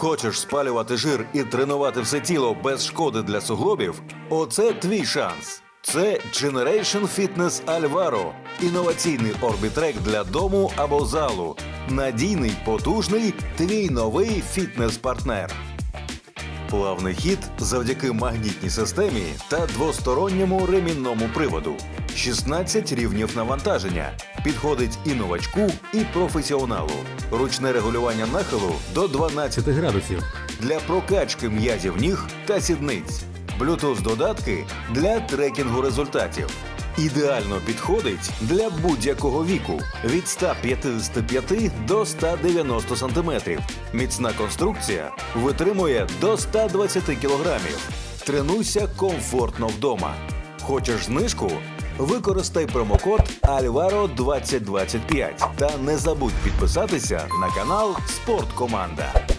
Хочеш спалювати жир і тренувати все тіло без шкоди для суглобів? Оце твій шанс. Це Generation Fitness Alvaro – інноваційний орбітрек для дому або залу. Надійний, потужний, твій новий фітнес-партнер. Плавний хід завдяки магнітній системі та двосторонньому ремінному приводу. 16 рівнів навантаження. Підходить і новачку, і професіоналу. Ручне регулювання нахилу до 12 градусів для прокачки м'язів ніг та сідниць. Bluetooth додатки для трекінгу результатів. Ідеально підходить для будь-якого віку від 155 до 190 см. Міцна конструкція витримує до 120 кг. Тренуйся комфортно вдома. Хочеш знижку? Використай промокод Альваро2025 та не забудь підписатися на канал Спорткоманда.